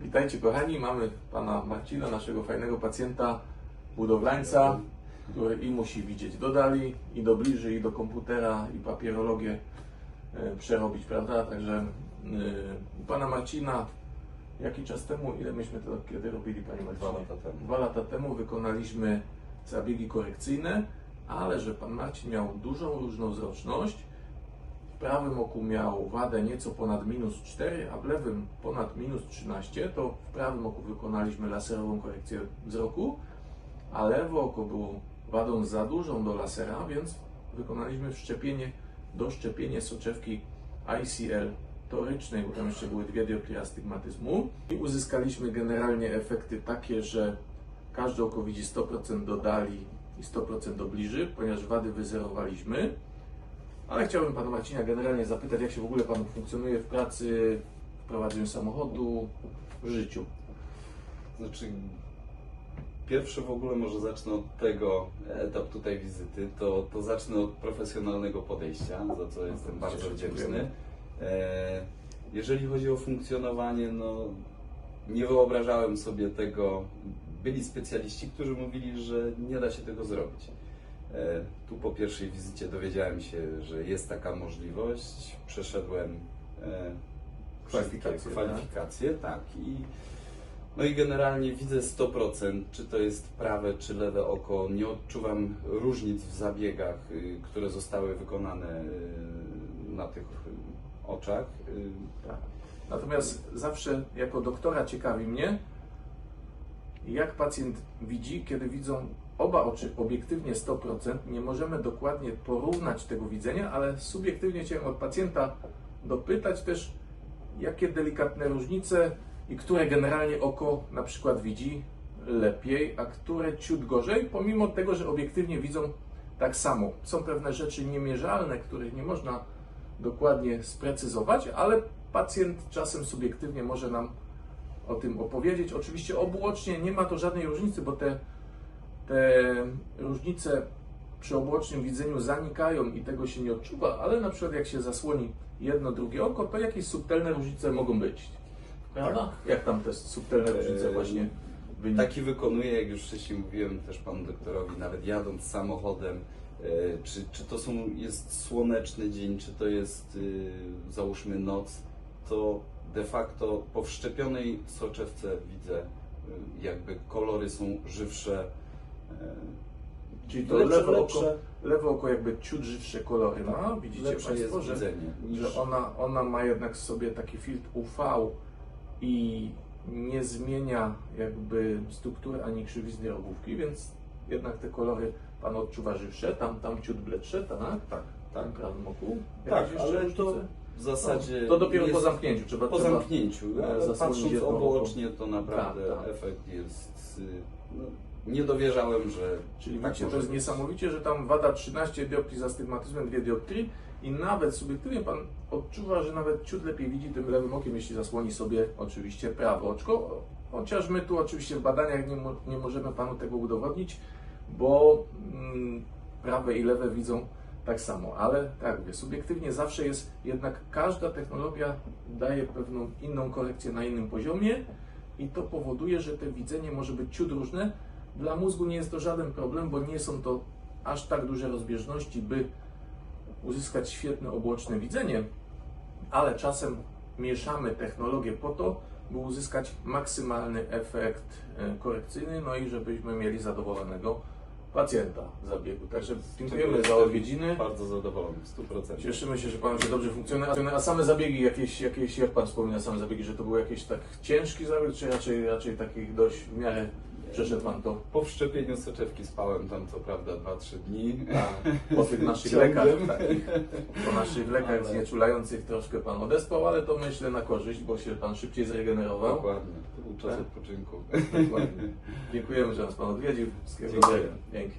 Witajcie kochani, mamy pana Marcina, naszego fajnego pacjenta, budowlańca, który i musi widzieć do dali, i do bliżej, i do komputera, i papierologię e, przerobić, prawda? Także e, u pana Marcina, jaki czas temu, ile myśmy to kiedy robili, panie Marcinie? Dwa lata temu. Dwa lata temu wykonaliśmy zabiegi korekcyjne, ale że pan Marcin miał dużą różnowzroczność, prawym oku miał wadę nieco ponad minus 4, a w lewym ponad minus 13, to w prawym oku wykonaliśmy laserową korekcję wzroku, a lewe oko było wadą za dużą do lasera, więc wykonaliśmy wszczepienie, doszczepienie soczewki ICL torycznej, bo tam jeszcze były dwie dioptrie astygmatyzmu i uzyskaliśmy generalnie efekty takie, że każde oko widzi 100% do dali i 100% do bliży, ponieważ wady wyzerowaliśmy. Ale chciałbym Pana Marcina generalnie zapytać, jak się w ogóle Pan funkcjonuje w pracy, w prowadzeniu samochodu, w życiu. Znaczy, pierwszy w ogóle może zacznę od tego etap tutaj wizyty, to, to zacznę od profesjonalnego podejścia, za co jestem bardzo Cieszę, wdzięczny. E, jeżeli chodzi o funkcjonowanie, no nie wyobrażałem sobie tego. Byli specjaliści, którzy mówili, że nie da się tego zrobić. E, tu po pierwszej wizycie dowiedziałem się, że jest taka możliwość. Przeszedłem e, Kwalifikacje, wszystkie kwalifikacje tak. I, no i generalnie widzę 100%, czy to jest prawe, czy lewe oko. Nie odczuwam różnic w zabiegach, y, które zostały wykonane y, na tych oczach. Y, Tak. Natomiast zawsze jako doktora ciekawi mnie, jak pacjent widzi, kiedy widzą oba oczy obiektywnie 100%. Nie możemy dokładnie porównać tego widzenia, ale subiektywnie chciałem od pacjenta dopytać też, jakie delikatne różnice i które generalnie oko na przykład widzi lepiej, a które ciut gorzej, pomimo tego, że obiektywnie widzą tak samo. Są pewne rzeczy niemierzalne, których nie można dokładnie sprecyzować, ale pacjent czasem subiektywnie może nam o tym opowiedzieć. Oczywiście obuocznie nie ma to żadnej różnicy, bo te, te różnice przy obuocznym widzeniu zanikają i tego się nie odczuwa, ale na przykład jak się zasłoni jedno, drugie oko, to jakieś subtelne różnice mogą być. Prawda? Jak tam te subtelne różnice Eee, właśnie wynikają? Taki wykonuję, jak już wcześniej mówiłem też panu doktorowi, nawet jadąc samochodem, e, czy, czy to są, jest słoneczny dzień, czy to jest y, załóżmy noc, to de facto po wszczepionej soczewce widzę, y, jakby kolory są żywsze. E, Czyli to lepsze, lewe oko, lepsze, lewe oko jakby ciut żywsze kolory ma, widzicie lepsze Państwo, jest że, niż- że ona, ona ma jednak w sobie taki filtr UV i nie zmienia jakby struktury ani krzywizny rogówki, więc jednak te kolory Pan odczuwa żywsze, tam, tam ciut bledsze, tak? Tak, W tak. prawym oku. Tak, ale to w zasadzie. No, to dopiero po zamknięciu trzeba Po trzeba- zamknięciu, e, ale zasłonić patrząc oko. obuocznie, to naprawdę Tak, tak. efekt jest. No, nie dowierzałem, że. Czyli tak widzicie, to jest niesamowicie, że tam wada 13 dioptrii z astygmatyzmem, 2 dioptrii i nawet subiektywnie Pan odczuwa, że nawet ciut lepiej widzi tym lewym okiem, jeśli zasłoni sobie oczywiście prawe oczko. Chociaż my tu oczywiście w badaniach nie, mo- nie możemy Panu tego udowodnić, bo mm, prawe i lewe widzą tak samo, ale tak mówię, subiektywnie zawsze jest, jednak każda technologia daje pewną inną korekcję na innym poziomie i to powoduje, że te widzenie może być ciut różne. Dla mózgu nie jest to żaden problem, bo nie są to aż tak duże rozbieżności, by uzyskać świetne obłoczne widzenie, ale czasem mieszamy technologię po to, by uzyskać maksymalny efekt e, korekcyjny, no i żebyśmy mieli zadowolonego pacjenta zabiegu. Także dziękujemy za odwiedziny. Bardzo zadowolony, w 100%. Cieszymy się, że Pan się dobrze funkcjonuje. A same zabiegi jakieś, jakieś jak Pan wspomina, same zabiegi, że to był jakiś tak ciężki zabieg, czy raczej, raczej takich dość w miarę przeszedł Pan to Po wszczepieniu soczewki spałem tam co prawda 2-3 dni. po tych naszych lekach, takich, po naszych lekach Ale- znieczulających troszkę Pan odespał, ale to myślę na korzyść, bo się Pan szybciej zregenerował. Dokładnie, to był czas Tak. odpoczynku. Dokładnie. Dziękujemy, że nas Pan odwiedził. Wszystkiego Dziękuję. dobrego. Dzięki.